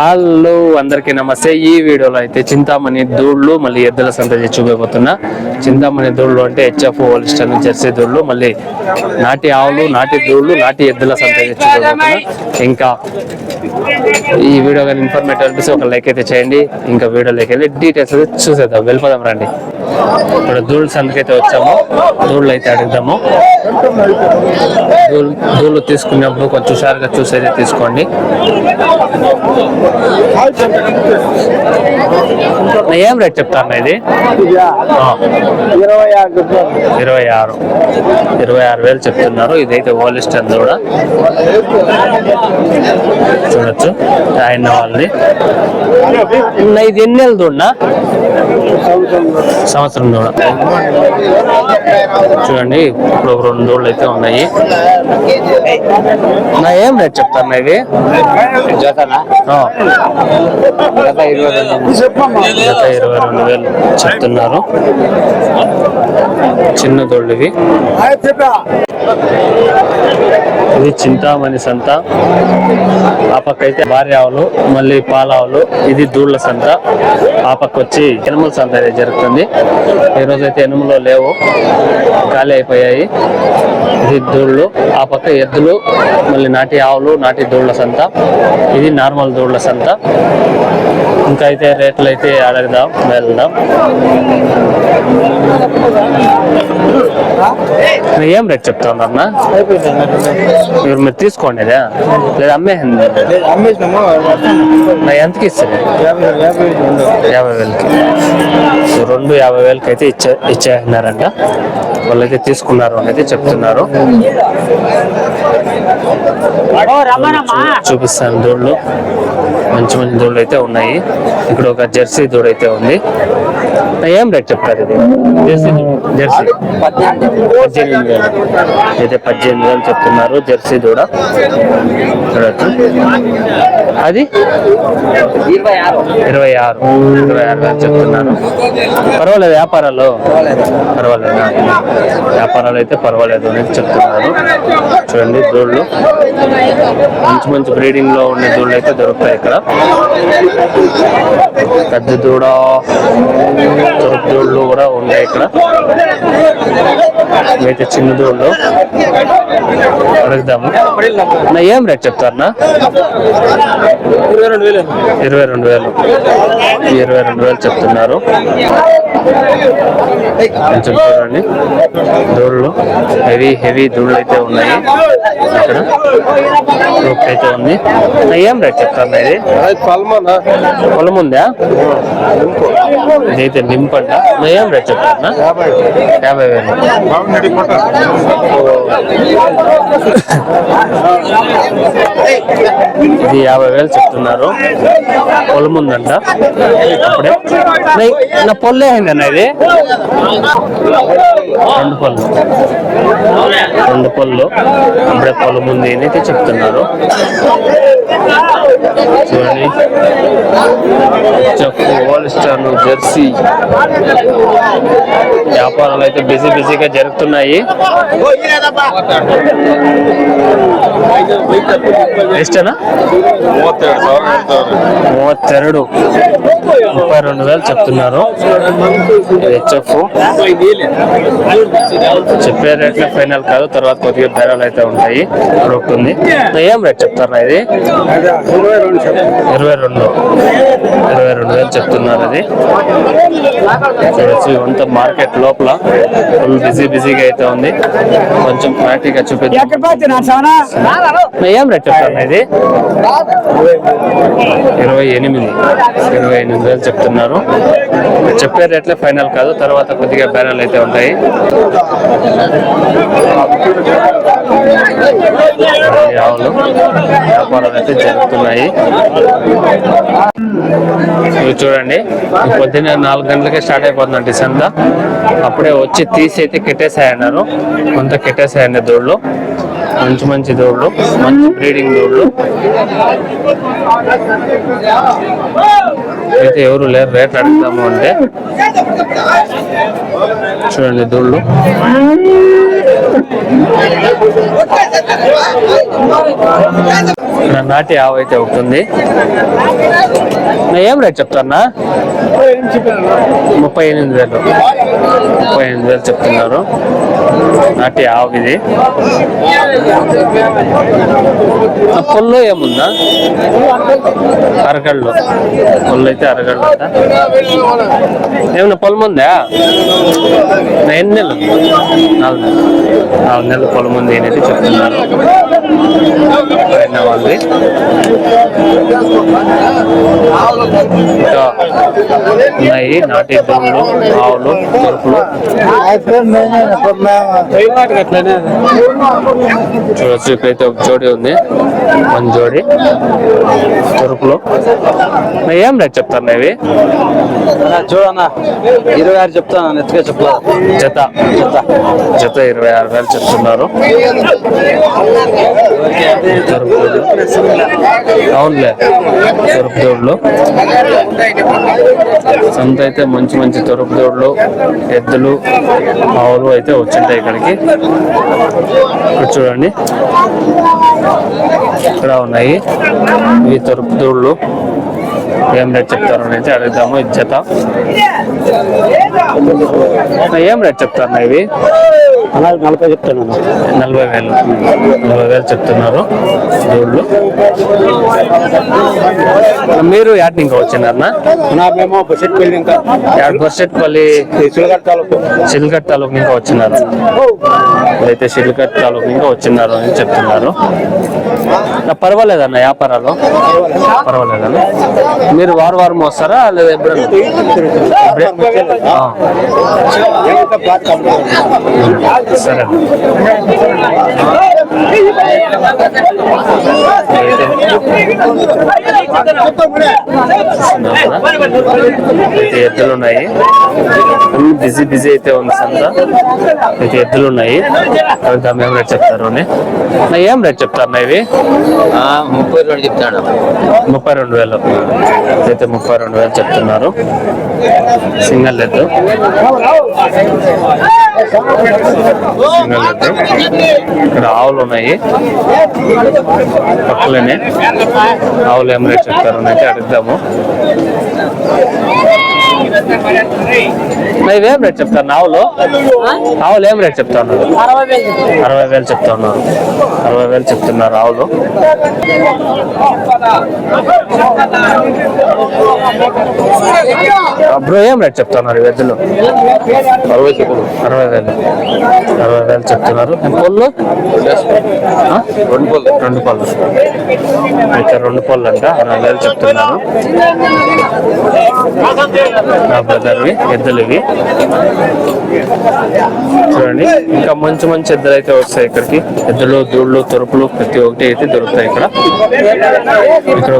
Hello అందరికీ నమస్తే. ఈ వీడియోలో అయితే చింతామణి దూళ్ళు మళ్ళీ ఎద్దుల సంత చేసి చూపిపోతున్నా చింతామణి దూళ్ళు అంటే హెచ్ఎఫ్ హోల్స్టన్ జెర్సీ దూళ్ళు మళ్ళీ నాటి ఆవులు నాటి దూళ్ళు నాటి ఎద్దుల సంత చేసి చూపిపోతున్నా ఇంకా ఈ వీడియో కానీ ఇన్ఫర్మేటివ్ అనిపిస్తే ఒక లైక్ అయితే చేయండి. ఇంకా వీడియోలోకి వెళ్ళి డీటెయిల్స్ అయితే చూసేద్దాం. వెళ్ళిపోదాం రండి. ఇక్కడ దూళ్ళు సంతకైతే వచ్చాము. దూళ్ళు అయితే అడుగుదాము. దూళ్ళు దూళ్ళు తీసుకున్నప్పుడు కొంచెం హుషారుగా చూసేది తీసుకోండి. ఏం రేట్ చెప్తాను ఇది? ఇరవై ఆరు ఇరవై ఆరు. ఇరవై ఆరు వేలు చెప్తున్నారు. ఇదైతే ఓలిస్టర్ కూడా చూడొచ్చు. ఆయన వాళ్ళని నా ఇది ఎన్ని నెలలు దూడనా సంవత్సరం దూడ చూడండి ఇప్పుడు ఒక రెండు దూడలు అయితే ఉన్నాయి. నా ఏం రేట్ చెప్తాను ఇది? జతనా? ఆ, ఇరవై రెండు ఇరవై రెండు వేలు చెప్తున్నారు. చిన్న దోళ్ళు ఇది చింతామణి సంత. ఆ పక్క అయితే భార్య ఆవులు మళ్ళీ పాల ఆవులు ఇది దూళ్ళ సంత. ఆ పక్క వచ్చి ఎనుముల సంత అయితే జరుగుతుంది. ఈ రోజు అయితే ఎనుములో లేవు ఖాళీ అయిపోయాయి. ఇది దూళ్ళు ఆ పక్క ఎద్దులు మళ్ళీ నాటి ఆవులు నాటి దూళ్ళ సంత. ఇది నార్మల్ దూళ్ళ సంత. ఇంకా అయితే రేట్లు అయితే అడగదాం వెళ్దాం. ఏం రేట్ చెప్తా ఉన్నారన్నా మీరు మీరు తీసుకోండి ఇదా? లేదా అమ్మేసింది. నా ఎంతకి ఇస్తుంది? యాభై వేలకి. రెండు యాభై వేలకి అయితే ఇచ్చే ఇచ్చేస్తున్నారంట. వాళ్ళైతే తీసుకున్నారు అని అయితే చెప్తున్నారు చూపిస్తాను దూళ్ళు మంచి మంచి దూడలు అయితే ఉన్నాయి. ఇక్కడ ఒక జెర్సీ దూడ అయితే ఉంది ఏం రేట్ చెప్తారు ఇది. Jersey jersey. పద్దెనిమిది వేలు అయితే పద్దెనిమిది వేలు చెప్తున్నారు జెర్సీ దూడ. చూడచ్చు. అది? ఇరవై ఆరు. ఇరవై ఆరు వేలు చెప్తున్నారు. పర్వాలేదు వ్యాపారాలు పర్వాలేదు. వ్యాపారాలు అయితే పర్వాలేదు అని చెప్తున్నారు. చూడండి దూళ్ళు మంచి మంచి బ్రీడింగ్లో ఉండే దూళ్ళు అయితే దొరుకుతాయి ఇక్కడ. పెద్ద దూడ దూడలు దూళ్ళు కూడా ఉన్నాయి ఇక్కడ. అయితే చిన్న దూళ్ళు అడుగుదాము. నా ఏం రేట్ చెప్తారన్నా? ఇరవై రెండు వేలు. ఇరవై రెండు వేలు ఇరవై రెండు వేలు చెప్తున్నారు. కొంచెం చూడండి. దూళ్ళు హెవీ హెవీ దూళ్ళు అయితే ఉన్నాయి. ఇక్కడ. అయితే ఉంది. ఏం రేట్ చెప్తారు ఇది? పొలం ఉందా ఇదైతే నింపంట నా ఏం రేట్ చెప్తారా యాభై వేలు. ఇది యాభై వేలు చెప్తున్నారు. పొలం ఉందంట అప్పుడే నా- నా పొల్లే అయిందన్న ఇది? రెండు పళ్ళు రెండు పళ్ళు అప్పుడే పొలం ఉంది అని అయితే చెప్తున్నారు. చూడండి చెప్పు హోల్స్టర్న్ జెర్సీ వ్యాపారాలు అయితే బిజీ బిజీగా జరుగుతున్నాయి. మూవత్తెరడు ముప్పై రెండు వేలు చెప్తున్నారు. హెచ్ఎఫ్. చెప్పే రేట్లే ఫైనల్ కాదు తర్వాత కొద్దిగా బేరాలు అయితే ఉంటాయి. ఇప్పుడు ఒకటి ఉంది. ఏం రేట్ చెప్తారా ఇది? ఇరవై రెండు. ఇరవై రెండు వేలు చెప్తున్నారు అది. చూడొచ్చు ఇవంతా మార్కెట్ లోపల. ఫుల్ బిజీ బిజీగా అయితే ఉంది. కొంచెం క్లారిటీగా చూపిద్దాం. ఏం రేట్ చెప్తాను ఇది? ఇరవై ఎనిమిది. ఇరవై ఎనిమిది వేలు చెప్తున్నారు. చెప్పే రేట్లే ఫైనల్ కాదు తర్వాత కొద్దిగా బేరాలు అయితే ఉంటాయి. యావలు వ్యాపారాలు అయితే జరుగుతున్నాయి. ఇవి చూడండి పొద్దున్న నాలుగు గంటలకే స్టార్ట్ అయిపోతుందండి సంత అప్పుడే వచ్చి తీసి అయితే కెట్టేసాయన్నారు. కొంత కెట్టేసాయండి దూళ్ళు మంచి మంచి దూళ్ళు మంచి బ్రీడింగ్ దూళ్ళు అయితే ఎవరు లేరు రేట్లు అడుగుతాము అంటే. చూడండి దూళ్ళు ఇక్కడ నాటి ఆవు అయితే ఒకటి ఉంది. ఏం రేట్ చెప్తారన్నా? ముప్పై ఎనిమిది వేలు. ముప్పై ఎనిమిది వేలు చెప్తున్నారు. నాటి ఆవు ఇది. ఆ పొల్లు ఏముందా? అరగళ్ళు. పొల్లు అయితే అరగళ్ళు అంట. ఏమన్నా పొలం ఉందా? నా ఎన్ని నెలలు? నాలుగు నెలలు. నాలుగు నెలలు పొలం ఉంది అనేది చెప్తున్నారు. ఇంకా ఉన్నాయి. నాటి దొంగలు ఆవులు తొరుపులు చూడొచ్చు ఇక్కడైతే ఒక జోడి ఉంది. వన్ జోడి. తొరుపులు నా ఏం రేట్ చెప్తాను ఇవి? చూడన్నా ఇరవై ఆరు చెప్తాను ఎత్తుగా చెప్పలేదు. జత. జత. జత ఇరవై ఆరు వేలు చెప్తున్నారు. అవునులే తొరుపు దోడ్లు సంత అయితే మంచి మంచి తొరపు దోడ్లు ఎద్దులు ఆవులు అయితే వచ్చింటాయి ఇక్కడికి. ఇక్కడ చూడండి. ఇక్కడ ఉన్నాయి. ఈ తొరపు దోడ్లు ఏం రేట్ చెప్తారు అని అయితే అడుగుదాము ఇది జత ఏం రేట్ చెప్తారు ఇవి? నలభై చెప్తాను. నలభై వేలు. నలభై వేలు చెప్తున్నారు దూళ్ళు మీరు యాడ్ ఇంకా వచ్చినారనా మేము ఇంకా. యాడ్ తాలూకు. సిల్కట్ తాలూకు ఇంకా వచ్చినారు. ఇప్పుడైతే సిల్కట్ తాలూకు ఇంకా వచ్చినారు అని చెప్తున్నారు. పర్వాలేదన్న వ్యాపారాలు? పర్వాలేదన్న? మీరు వారం వారం వస్తారా? లేదా ఎప్పుడు సరే. అయితే ఎద్దులు ఉన్నాయి ఫుల్ బిజీ బిజీ అయితే ఉంది సంత. అయితే ఎద్దులు ఉన్నాయి ఏం రేట్ చెప్తారు అని? ఏం రేట్ చెప్తారు ఇవి? ముప్పై రెండు చెప్తాడు. ముప్పై రెండు వేలు. అయితే ముప్పై రెండు వేలు చెప్తున్నారు. సింగల్ ఎద్దు. ఇక్కడ ఆవులు ఉన్నాయి. పక్కలనే ఆవులు ఏం రేట్ అని అయితే అడుగుదాము. ఇవేం రేట్ చెప్తారు? ఆవులు ఆవులు ఏం రేట్ చెప్తాను అరవై వేలు చెప్తా ఉన్నారు అరవై వేలు చెప్తున్నారు ఆవులు బ్రో ఏం రేట్ చెప్తున్నారు ఈ అరవై అరవై వేలు. అరవై వేలు చెప్తున్నారు. పొల్లు ఆ? రెండు పళ్ళు. రెండు పళ్ళు. అయితే రెండు పళ్ళు అంట. అరవై వేలు చెప్తున్నారు. నా బ్రదర్వి ఎద్దులు ఇవి చూడండి ఇంకా మంచి మంచి ఎద్దులు అయితే వస్తాయి ఇక్కడికి. ఎద్దులు దూళ్ళు తొరుపులు ప్రతి ఒక్కటి అయితే దొరుకుతాయి ఇక్కడ. ఇక్కడ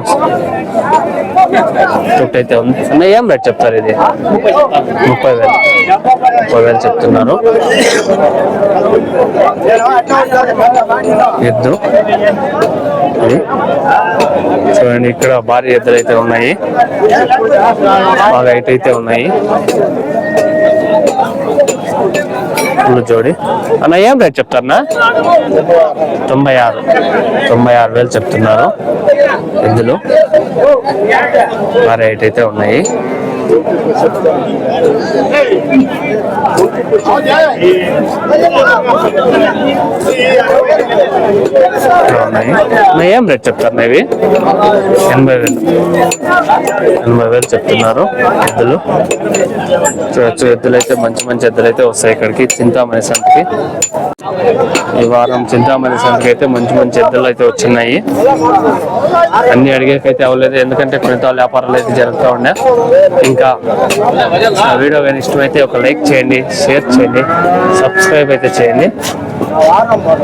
ఒకటి అయితే ఉంది ఏం రేట్ చెప్తారు ఇది? ముప్పై వేలు. ముప్పై వేలు చెప్తున్నారు. ఎద్దు. చూడండి ఇక్కడ భారీ ఎద్దులు అయితే ఉన్నాయి. బాగా హైట్ అయితే ఉన్నాయి. ఫుల్ జోడి. అన్న ఏం రేట్ చెప్తారన్నా? తొంభై ఆరు. తొంభై ఆరు వేలు చెప్తున్నారు ఎద్దులు రేట్ అయితే ఉన్నాయి. ఏం రేట్ చెప్తారు ఇవి ఎనభై వేలు. ఎనభై వేలు చెప్తున్నారు ఎద్దులు. చూడొచ్చు ఎద్దులు అయితే మంచి మంచి ఎద్దులు అయితే వస్తాయి ఇక్కడికి. చింతామణి సంతకి. ఈ వారం చింతామణి సంతకి అయితే మంచి మంచి ఎద్దులు అయితే వచ్చినాయి. అన్ని అడిగేకైతే అవ్వలేదు. ఎందుకంటే మిగతా వ్యాపారాలు అయితే జరుగుతూ ఉండే ఇంకా వీడియో కానీ ఇష్టమైతే ఒక లైక్ చేయండి షేర్ చేయండి. సబ్స్క్రైబ్ అయితే చేయండి.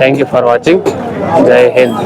థ్యాంక్ యూ ఫర్ వాచింగ్ జై హింద్